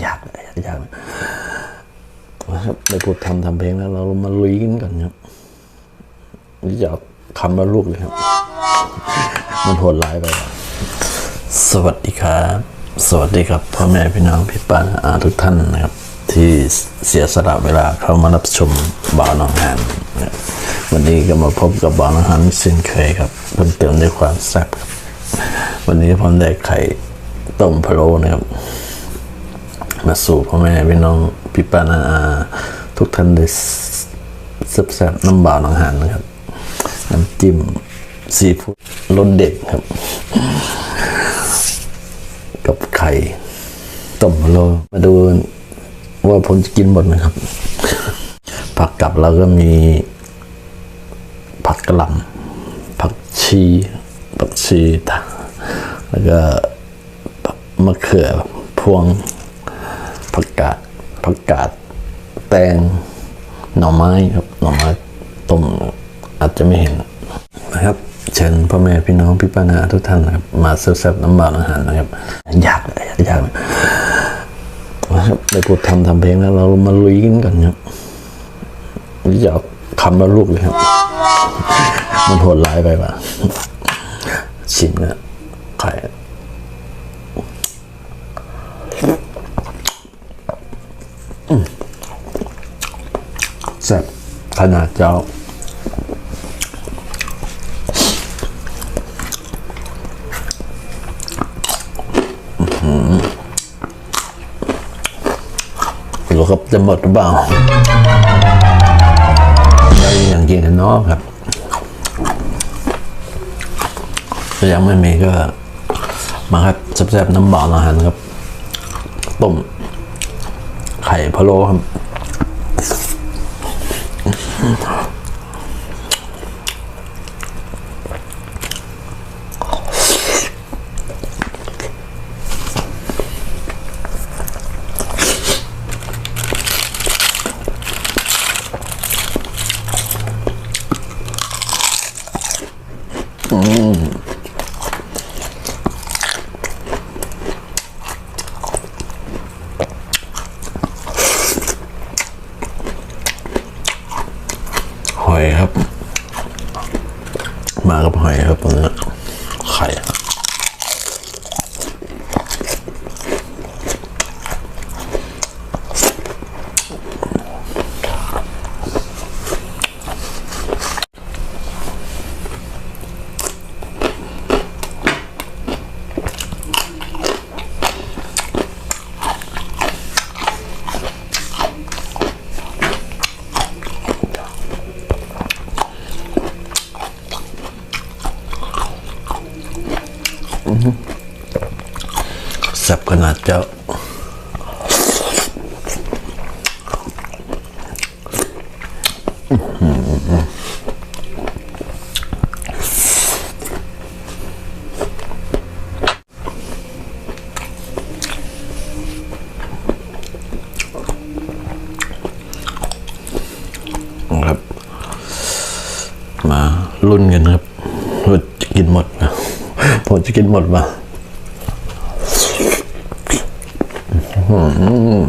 อยากเลยอยากนะครับไปพูดทำทำเพลงแล้ว เรามาลุยกันก่อนครับอยากคำละลูกเลยครับ มันโหดร้ายไปสวัสดีครับ สวัสดีครับพ่อแม่พี่น้องพี่ป้าอาทุกท่านนะครับ ที่เสียสละเวลาเข้ามารับชมบ่าวน้องหานวันนี้ก็มาพบกับบ่าวน้องหานเช่นเคยครับเพิ่มเติมด้วยความแซ่บครับ วันนี้ผมได้ไข่ต้มพะโล้นะครับ มาสู่พ่อแม่พี่น้องพี่ป้านาอาทุกท่านได้แซ่บน้ำบ่าวน้องหานนะครับ น้ำจิ้มซีฟู้ดรสเด็ดครับ กับไข่ต้มโลมาดูว่าผมจะกินหมดไหมครับ ผักกับเราก็มีผักกระหล่ำผักชีผักชีตแล้วก็มะเขือพวง ผักกาดแตงหน่อไม้ครับหน่อไม้ต้มอาจจะไม่เห็นนะครับ เชิญพ่อแม่พี่น้องพี่ป้านาทุกท่านนะครับมาเสิร์ฟน้ำบาอาหารนะครับ อยากอยากนะครับไปพูดทำทำเพลงแล้วเรามาลุยกันก่อนครับอยากคำละลูกเลยครับ มันโหดร้ายไปป่ะชิมนะไข่อืมแซ่บ ขนาดเจ้าไม่รู้ครับจะหมดหรือเปล่าได้อย่างกินกันเนาะครับถ้ายังไม่มีก็มาครับแซ่บๆน้ำบ่าวอาหารครับต้มไข่พะโล้ครับ หอยครับ มากับหอยครับตรงนี้ไข่แซ่บขนาด เจ้าครับ มาลุ้นกันครับว่าจะกินหมดไหมผมจะกินหมดมา ม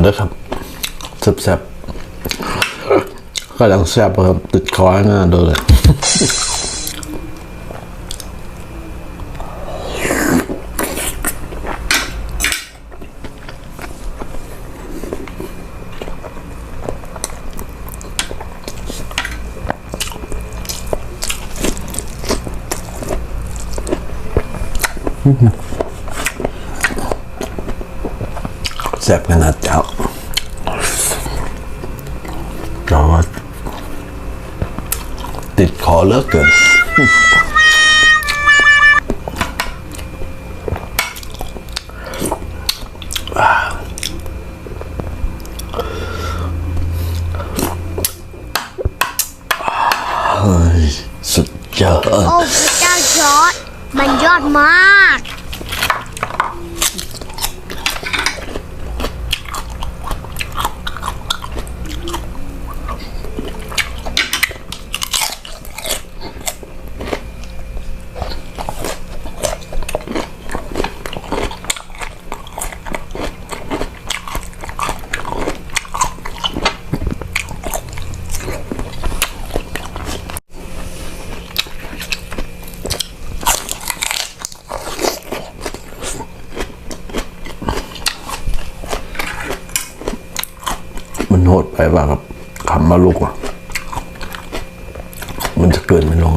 าเด้อครับแซ่บๆก็ยังแซ่บครับติดคอหน้าดูเลยอ ซ่บขนาดเจ้าแต่ว่าติดคอเลิกเกินเฮ้ยสุดยอด โอ้พระเจ้าจอร์ดมันยอดมาก มัน โหดไปว่ะครับคำมาลูกอะมันจะเกินไม่ลง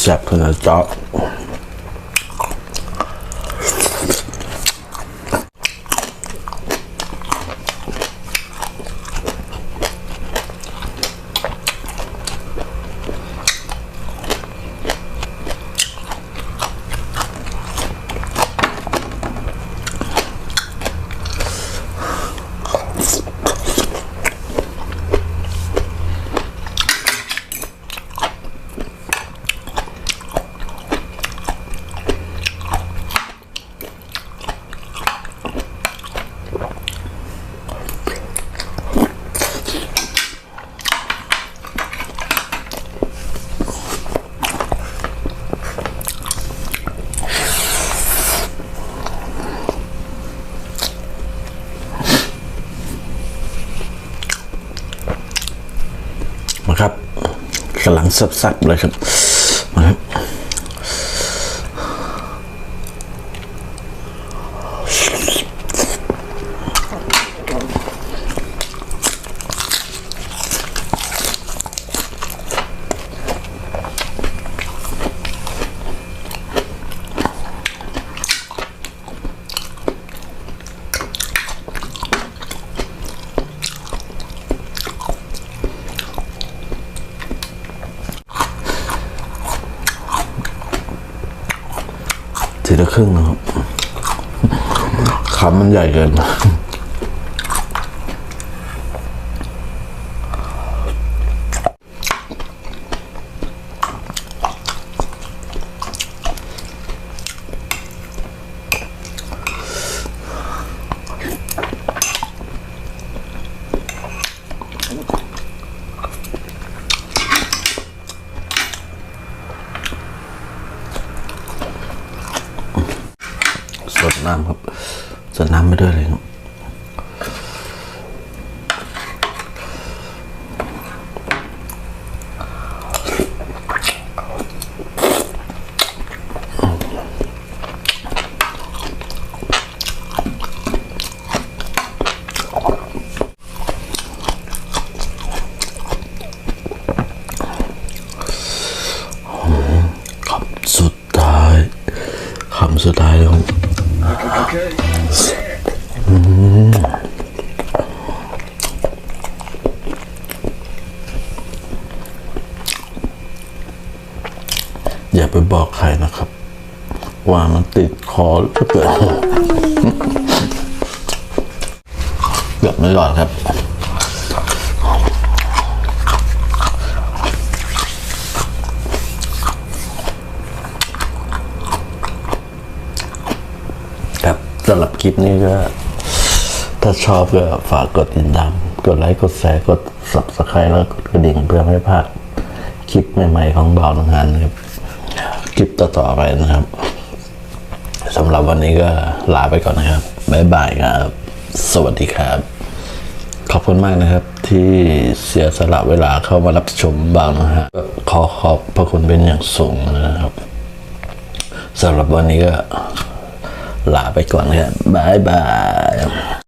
แซ่บ กำลังสับๆเลยครับมาครับ ทีละ ครึ่งครับคำมันใหญ่เกิน น้ำครับสดน้ำไม่ด้วยเลยครับ คำสุดท้ายคำสุดท้ายแล้ว อย่าไป บอกใครนะครับ ว่ามันติดคอถ้าเกิดเกือบไม่รอดครับครับสำหรับคลิปนี้ก็ ถ้าชอบก็ฝากกดติดตาม กดไลค์ กดแชร์ กด subscribe แล้วกดกระดิ่งเพื่อไม่พลาดคลิปใหม่ ๆ ของบ่าวนังหานครับ คลิปต่อๆไปนะครับสำหรับวันนี้ก็ลาไปก่อนนะครับบ๊ายบายครับ สวัสดีครับ ขอบคุณมากนะครับ ที่เสียสละเวลาเข้ามารับชมบ่าวนะฮะขอขอบพระคุณเป็นอย่างสูงนะครับสำหรับวันนี้ก็ลาไปก่อนนะครับบ๊ายบาย